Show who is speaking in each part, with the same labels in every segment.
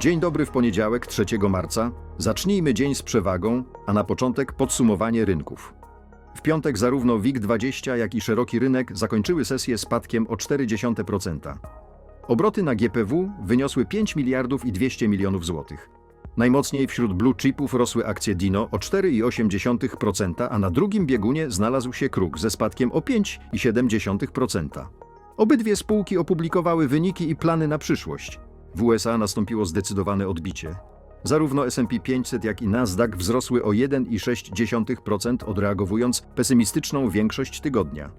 Speaker 1: Dzień dobry w poniedziałek 3 marca. Zacznijmy dzień z przewagą, a na początek podsumowanie rynków. W piątek zarówno WIG20, jak i szeroki rynek zakończyły sesję spadkiem o 0,4%. Obroty na GPW wyniosły 5 miliardów i 200 milionów złotych. Najmocniej wśród blue chipów rosły akcje Dino o 4,8%, a na drugim biegunie znalazł się Kruk ze spadkiem o 5,7%. Obydwie spółki opublikowały wyniki i plany na przyszłość. W USA nastąpiło zdecydowane odbicie. Zarówno S&P 500, jak i Nasdaq wzrosły o 1,6%, odreagowując pesymistyczną większość tygodnia.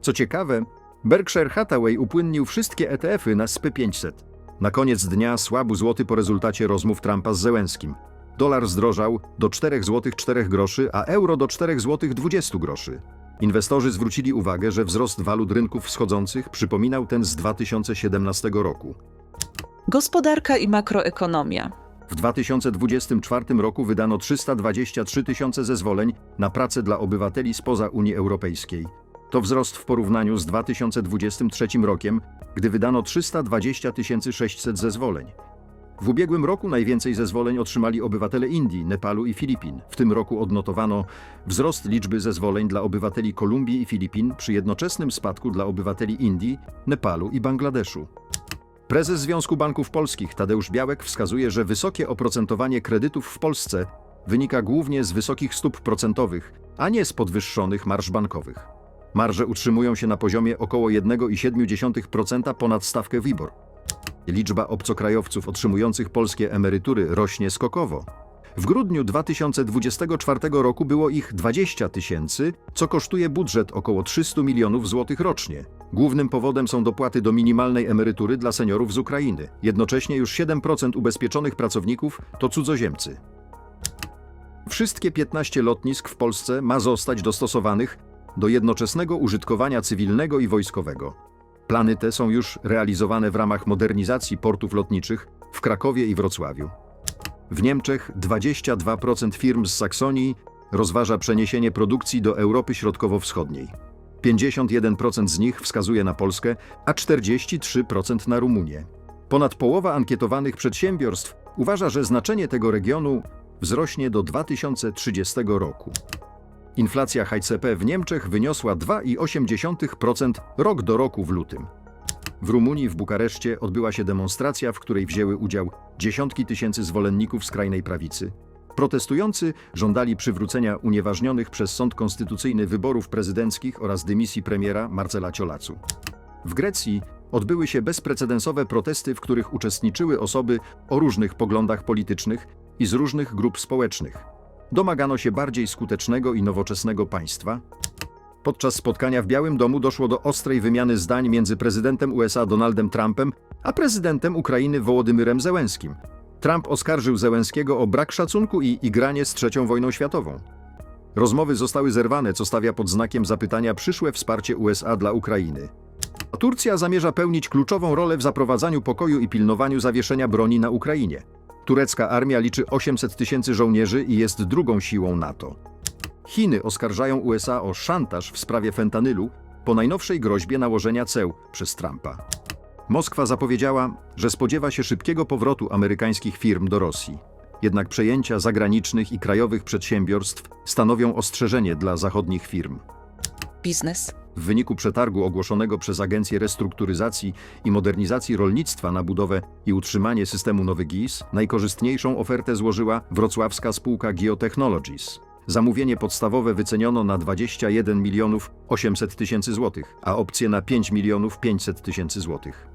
Speaker 1: Co ciekawe, Berkshire Hathaway upłynnił wszystkie ETF-y na SP500. Na koniec dnia słabł złoty po rezultacie rozmów Trumpa z Zełenskim. Dolar zdrożał do 4 zł 4 groszy, a euro do 4 zł 20 groszy. Inwestorzy zwrócili uwagę, że wzrost walut rynków wschodzących przypominał ten z 2017 roku.
Speaker 2: Gospodarka i makroekonomia.
Speaker 1: W 2024 roku wydano 323 tysiące zezwoleń na pracę dla obywateli spoza Unii Europejskiej. To wzrost w porównaniu z 2023 rokiem, gdy wydano 320 600 zezwoleń. W ubiegłym roku najwięcej zezwoleń otrzymali obywatele Indii, Nepalu i Filipin. W tym roku odnotowano wzrost liczby zezwoleń dla obywateli Kolumbii i Filipin przy jednoczesnym spadku dla obywateli Indii, Nepalu i Bangladeszu. Prezes Związku Banków Polskich Tadeusz Białek wskazuje, że wysokie oprocentowanie kredytów w Polsce wynika głównie z wysokich stóp procentowych, a nie z podwyższonych marż bankowych. Marże utrzymują się na poziomie około 1,7% ponad stawkę WIBOR. Liczba obcokrajowców otrzymujących polskie emerytury rośnie skokowo. W grudniu 2024 roku było ich 20 tysięcy, co kosztuje budżet około 300 milionów złotych rocznie. Głównym powodem są dopłaty do minimalnej emerytury dla seniorów z Ukrainy. Jednocześnie już 7% ubezpieczonych pracowników to cudzoziemcy. Wszystkie 15 lotnisk w Polsce ma zostać dostosowanych do jednoczesnego użytkowania cywilnego i wojskowego. Plany te są już realizowane w ramach modernizacji portów lotniczych w Krakowie i Wrocławiu. W Niemczech 22% firm z Saksonii rozważa przeniesienie produkcji do Europy Środkowo-Wschodniej. 51% z nich wskazuje na Polskę, a 43% na Rumunię. Ponad połowa ankietowanych przedsiębiorstw uważa, że znaczenie tego regionu wzrośnie do 2030 roku. Inflacja HCP w Niemczech wyniosła 2,8% rok do roku w lutym. W Rumunii w Bukareszcie odbyła się demonstracja, w której wzięły udział dziesiątki tysięcy zwolenników skrajnej prawicy. Protestujący żądali przywrócenia unieważnionych przez sąd konstytucyjny wyborów prezydenckich oraz dymisji premiera Marcela Ciolacu. W Grecji odbyły się bezprecedensowe protesty, w których uczestniczyły osoby o różnych poglądach politycznych i z różnych grup społecznych. Domagano się bardziej skutecznego i nowoczesnego państwa, Podczas spotkania w Białym Domu doszło do ostrej wymiany zdań między prezydentem USA Donaldem Trumpem a prezydentem Ukrainy Wołodymyrem Zełenskim. Trump oskarżył Zełenskiego o brak szacunku i igranie z trzecią wojną światową. Rozmowy zostały zerwane, co stawia pod znakiem zapytania przyszłe wsparcie USA dla Ukrainy. Turcja zamierza pełnić kluczową rolę w zaprowadzaniu pokoju i pilnowaniu zawieszenia broni na Ukrainie. Turecka armia liczy 800 tysięcy żołnierzy i jest drugą siłą NATO. Chiny oskarżają USA o szantaż w sprawie fentanylu po najnowszej groźbie nałożenia ceł przez Trumpa. Moskwa zapowiedziała, że spodziewa się szybkiego powrotu amerykańskich firm do Rosji. Jednak przejęcia zagranicznych i krajowych przedsiębiorstw stanowią ostrzeżenie dla zachodnich firm.
Speaker 2: Biznes.
Speaker 1: W wyniku przetargu ogłoszonego przez Agencję Restrukturyzacji i Modernizacji Rolnictwa na budowę i utrzymanie systemu Nowy GIS, najkorzystniejszą ofertę złożyła wrocławska spółka Geotechnologies. Zamówienie podstawowe wyceniono na 21 milionów 800 tysięcy złotych, a opcje na 5 milionów 500 tysięcy złotych.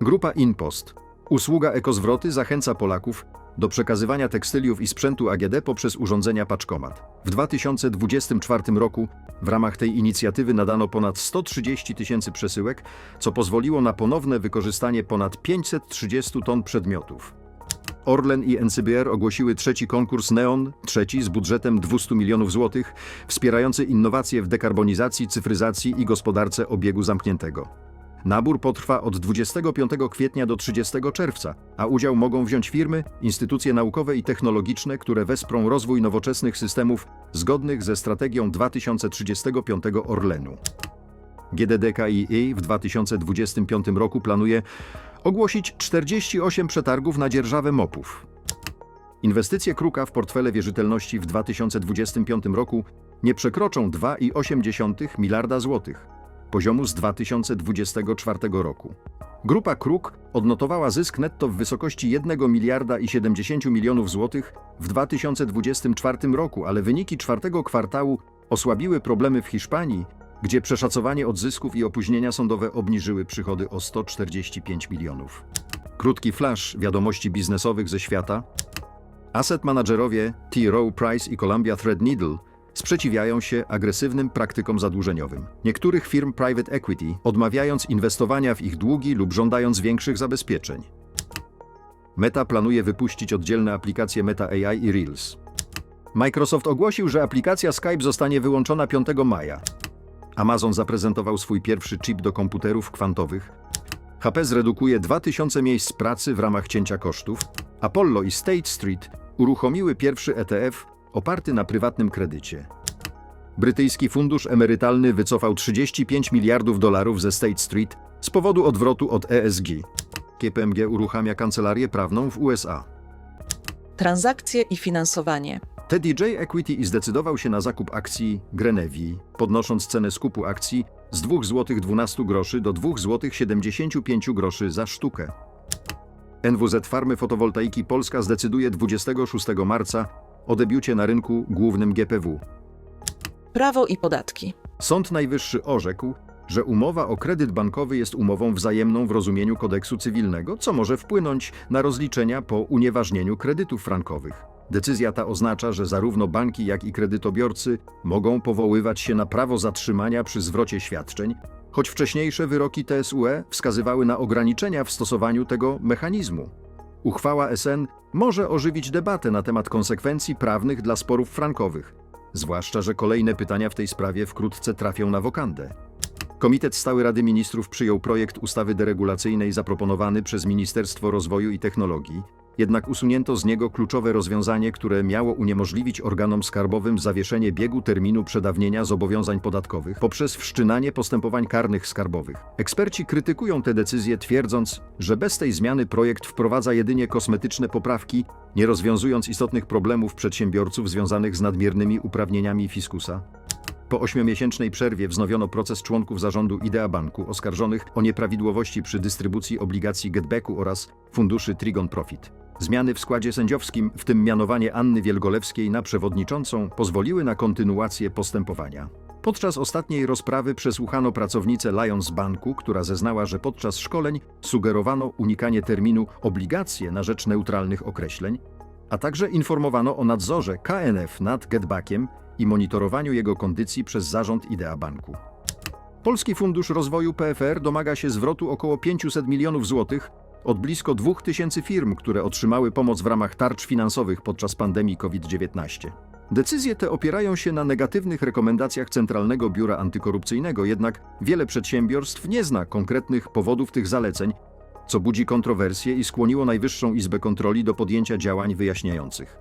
Speaker 1: Grupa InPost. Usługa Ekozwroty zachęca Polaków do przekazywania tekstyliów i sprzętu AGD poprzez urządzenia paczkomat. W 2024 roku w ramach tej inicjatywy nadano ponad 130 tysięcy przesyłek, co pozwoliło na ponowne wykorzystanie ponad 530 ton przedmiotów. Orlen i NCBR ogłosiły trzeci konkurs Neon, trzeci z budżetem 200 milionów złotych, wspierający innowacje w dekarbonizacji, cyfryzacji i gospodarce obiegu zamkniętego. Nabór potrwa od 25 kwietnia do 30 czerwca, a udział mogą wziąć firmy, instytucje naukowe i technologiczne, które wesprą rozwój nowoczesnych systemów zgodnych ze strategią 2035 Orlenu. GDDKiA w 2025 roku planuje Ogłosić 48 przetargów na dzierżawę MOP-ów. Inwestycje Kruka w portfele wierzytelności w 2025 roku nie przekroczą 2,8 miliarda złotych, poziomu z 2024 roku. Grupa Kruk odnotowała zysk netto w wysokości 1 miliarda i 70 milionów złotych w 2024 roku, ale wyniki czwartego kwartału osłabiły problemy w Hiszpanii, gdzie przeszacowanie odzysków i opóźnienia sądowe obniżyły przychody o 145 milionów. Krótki flash wiadomości biznesowych ze świata. Asset managerowie T. Rowe Price i Columbia Threadneedle sprzeciwiają się agresywnym praktykom zadłużeniowym niektórych firm private equity, odmawiając inwestowania w ich długi lub żądając większych zabezpieczeń. Meta planuje wypuścić oddzielne aplikacje Meta AI i Reels. Microsoft ogłosił, że aplikacja Skype zostanie wyłączona 5 maja. Amazon zaprezentował swój pierwszy chip do komputerów kwantowych. HP zredukuje 2000 miejsc pracy w ramach cięcia kosztów. Apollo i State Street uruchomiły pierwszy ETF oparty na prywatnym kredycie. Brytyjski fundusz emerytalny wycofał 35 miliardów dolarów ze State Street z powodu odwrotu od ESG. KPMG uruchamia kancelarię prawną w USA.
Speaker 2: Transakcje i finansowanie.
Speaker 1: TDJ Equity zdecydował się na zakup akcji Grenewi, podnosząc cenę skupu akcji z 2 zł 12 groszy do 2 zł 75 groszy za sztukę. NWZ Farmy Fotowoltaiki Polska zdecyduje 26 marca o debiucie na rynku głównym GPW.
Speaker 2: Prawo i podatki.
Speaker 1: Sąd Najwyższy orzekł, że umowa o kredyt bankowy jest umową wzajemną w rozumieniu kodeksu cywilnego, co może wpłynąć na rozliczenia po unieważnieniu kredytów frankowych. Decyzja ta oznacza, że zarówno banki, jak i kredytobiorcy mogą powoływać się na prawo zatrzymania przy zwrocie świadczeń, choć wcześniejsze wyroki TSUE wskazywały na ograniczenia w stosowaniu tego mechanizmu. Uchwała SN może ożywić debatę na temat konsekwencji prawnych dla sporów frankowych, zwłaszcza że kolejne pytania w tej sprawie wkrótce trafią na wokandę. Komitet Stały Rady Ministrów przyjął projekt ustawy deregulacyjnej zaproponowany przez Ministerstwo Rozwoju i Technologii, jednak usunięto z niego kluczowe rozwiązanie, które miało uniemożliwić organom skarbowym zawieszenie biegu terminu przedawnienia zobowiązań podatkowych poprzez wszczynanie postępowań karnych skarbowych. Eksperci krytykują tę decyzję, twierdząc, że bez tej zmiany projekt wprowadza jedynie kosmetyczne poprawki, nie rozwiązując istotnych problemów przedsiębiorców związanych z nadmiernymi uprawnieniami fiskusa. Po ośmiomiesięcznej przerwie wznowiono proces członków zarządu Idea Banku oskarżonych o nieprawidłowości przy dystrybucji obligacji Getbacku oraz funduszy Trigon Profit. Zmiany w składzie sędziowskim, w tym mianowanie Anny Wielgolewskiej na przewodniczącą, pozwoliły na kontynuację postępowania. Podczas ostatniej rozprawy przesłuchano pracownicę Lions Banku, która zeznała, że podczas szkoleń sugerowano unikanie terminu obligacje na rzecz neutralnych określeń, a także informowano o nadzorze KNF nad Getbackiem i monitorowaniu jego kondycji przez zarząd Idea Banku. Polski Fundusz Rozwoju PFR domaga się zwrotu około 500 milionów złotych od blisko 2000 firm, które otrzymały pomoc w ramach tarcz finansowych podczas pandemii COVID-19. Decyzje te opierają się na negatywnych rekomendacjach Centralnego Biura Antykorupcyjnego, jednak wiele przedsiębiorstw nie zna konkretnych powodów tych zaleceń, co budzi kontrowersje i skłoniło Najwyższą Izbę Kontroli do podjęcia działań wyjaśniających.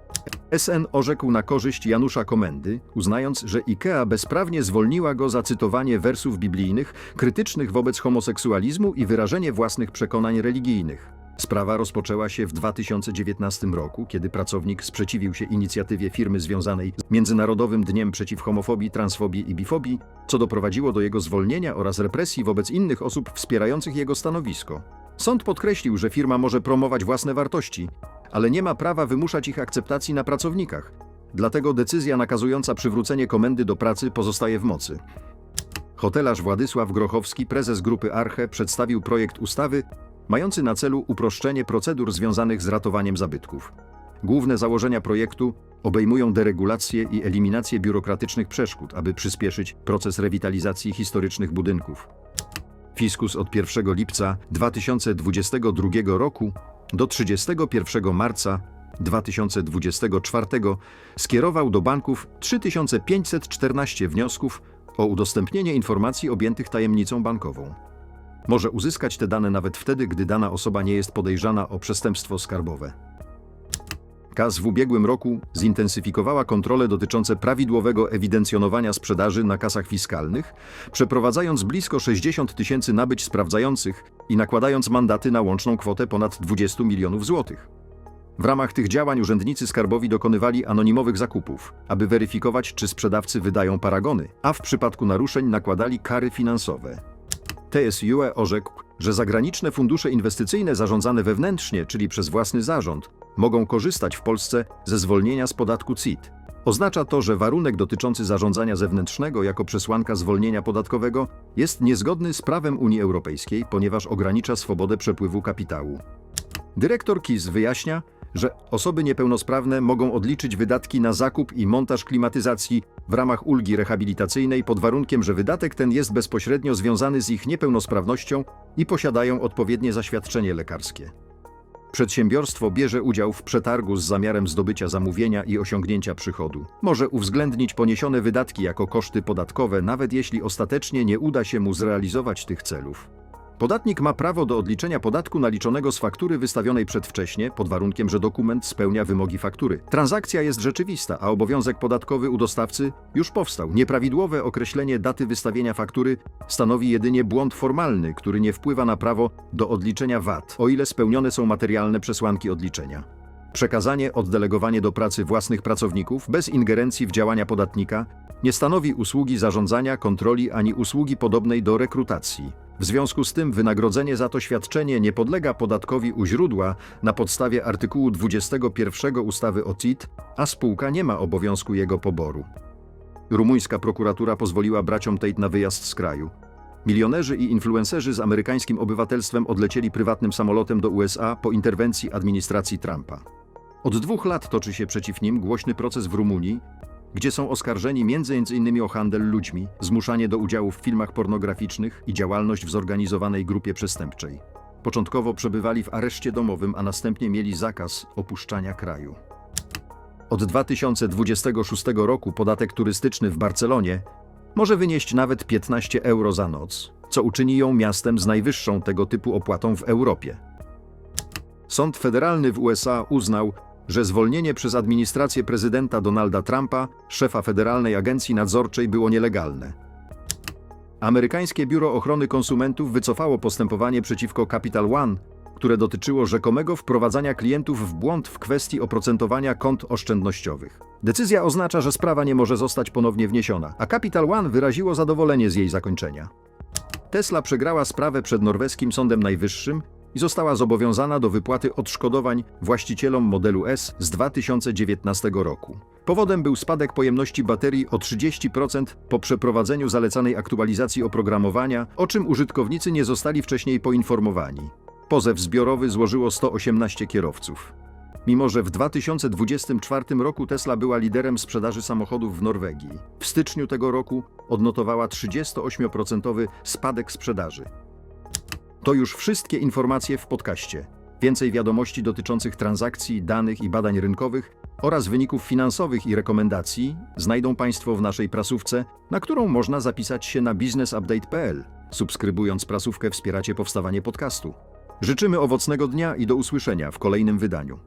Speaker 1: SN orzekł na korzyść Janusza Komendy, uznając, że IKEA bezprawnie zwolniła go za cytowanie wersów biblijnych krytycznych wobec homoseksualizmu i wyrażenie własnych przekonań religijnych. Sprawa rozpoczęła się w 2019 roku, kiedy pracownik sprzeciwił się inicjatywie firmy związanej z Międzynarodowym Dniem Przeciw Homofobii, Transfobii i Bifobii, co doprowadziło do jego zwolnienia oraz represji wobec innych osób wspierających jego stanowisko. Sąd podkreślił, że firma może promować własne wartości, ale nie ma prawa wymuszać ich akceptacji na pracownikach. Dlatego decyzja nakazująca przywrócenie komendy do pracy pozostaje w mocy. Hotelarz Władysław Grochowski, prezes grupy Arche, przedstawił projekt ustawy mający na celu uproszczenie procedur związanych z ratowaniem zabytków. Główne założenia projektu obejmują deregulację i eliminację biurokratycznych przeszkód, aby przyspieszyć proces rewitalizacji historycznych budynków. Fiskus od 1 lipca 2022 roku do 31 marca 2024 skierował do banków 3514 wniosków o udostępnienie informacji objętych tajemnicą bankową. Może uzyskać te dane nawet wtedy, gdy dana osoba nie jest podejrzana o przestępstwo skarbowe. KAS w ubiegłym roku zintensyfikowała kontrole dotyczące prawidłowego ewidencjonowania sprzedaży na kasach fiskalnych, przeprowadzając blisko 60 tysięcy nabyć sprawdzających i nakładając mandaty na łączną kwotę ponad 20 milionów złotych. W ramach tych działań urzędnicy skarbowi dokonywali anonimowych zakupów, aby weryfikować, czy sprzedawcy wydają paragony, a w przypadku naruszeń nakładali kary finansowe. TSUE orzekł, że zagraniczne fundusze inwestycyjne zarządzane wewnętrznie, czyli przez własny zarząd, mogą korzystać w Polsce ze zwolnienia z podatku CIT. Oznacza to, że warunek dotyczący zarządzania zewnętrznego jako przesłanka zwolnienia podatkowego jest niezgodny z prawem Unii Europejskiej, ponieważ ogranicza swobodę przepływu kapitału. Dyrektor KIS wyjaśnia, że osoby niepełnosprawne mogą odliczyć wydatki na zakup i montaż klimatyzacji w ramach ulgi rehabilitacyjnej pod warunkiem, że wydatek ten jest bezpośrednio związany z ich niepełnosprawnością i posiadają odpowiednie zaświadczenie lekarskie. Przedsiębiorstwo bierze udział w przetargu z zamiarem zdobycia zamówienia i osiągnięcia przychodu. Może uwzględnić poniesione wydatki jako koszty podatkowe, nawet jeśli ostatecznie nie uda się mu zrealizować tych celów. Podatnik ma prawo do odliczenia podatku naliczonego z faktury wystawionej przedwcześnie, pod warunkiem, że dokument spełnia wymogi faktury. Transakcja jest rzeczywista, a obowiązek podatkowy u dostawcy już powstał. Nieprawidłowe określenie daty wystawienia faktury stanowi jedynie błąd formalny, który nie wpływa na prawo do odliczenia VAT, o ile spełnione są materialne przesłanki odliczenia. Przekazanie, oddelegowanie do pracy własnych pracowników bez ingerencji w działania podatnika nie stanowi usługi zarządzania, kontroli ani usługi podobnej do rekrutacji. W związku z tym wynagrodzenie za to świadczenie nie podlega podatkowi u źródła na podstawie artykułu 21 ustawy o CIT, a spółka nie ma obowiązku jego poboru. Rumuńska prokuratura pozwoliła braciom Tate na wyjazd z kraju. Milionerzy i influencerzy z amerykańskim obywatelstwem odlecieli prywatnym samolotem do USA po interwencji administracji Trumpa. Od dwóch lat toczy się przeciw nim głośny proces w Rumunii, gdzie są oskarżeni m.in. o handel ludźmi, zmuszanie do udziału w filmach pornograficznych i działalność w zorganizowanej grupie przestępczej. Początkowo przebywali w areszcie domowym, a następnie mieli zakaz opuszczania kraju. Od 2026 roku podatek turystyczny w Barcelonie może wynieść nawet 15 euro za noc, co uczyni ją miastem z najwyższą tego typu opłatą w Europie. Sąd federalny w USA uznał, że zwolnienie przez administrację prezydenta Donalda Trumpa, szefa Federalnej Agencji Nadzorczej, było nielegalne. Amerykańskie Biuro Ochrony Konsumentów wycofało postępowanie przeciwko Capital One, które dotyczyło rzekomego wprowadzania klientów w błąd w kwestii oprocentowania kont oszczędnościowych. Decyzja oznacza, że sprawa nie może zostać ponownie wniesiona, a Capital One wyraziło zadowolenie z jej zakończenia. Tesla przegrała sprawę przed norweskim Sądem Najwyższym i została zobowiązana do wypłaty odszkodowań właścicielom modelu S z 2019 roku. Powodem był spadek pojemności baterii o 30% po przeprowadzeniu zalecanej aktualizacji oprogramowania, o czym użytkownicy nie zostali wcześniej poinformowani. Pozew zbiorowy złożyło 118 kierowców. Mimo, że w 2024 roku Tesla była liderem sprzedaży samochodów w Norwegii, w styczniu tego roku odnotowała 38% spadek sprzedaży. To już wszystkie informacje w podcaście. Więcej wiadomości dotyczących transakcji, danych i badań rynkowych oraz wyników finansowych i rekomendacji znajdą Państwo w naszej prasówce, na którą można zapisać się na businessupdate.pl. Subskrybując prasówkę wspieracie powstawanie podcastu. Życzymy owocnego dnia i do usłyszenia w kolejnym wydaniu.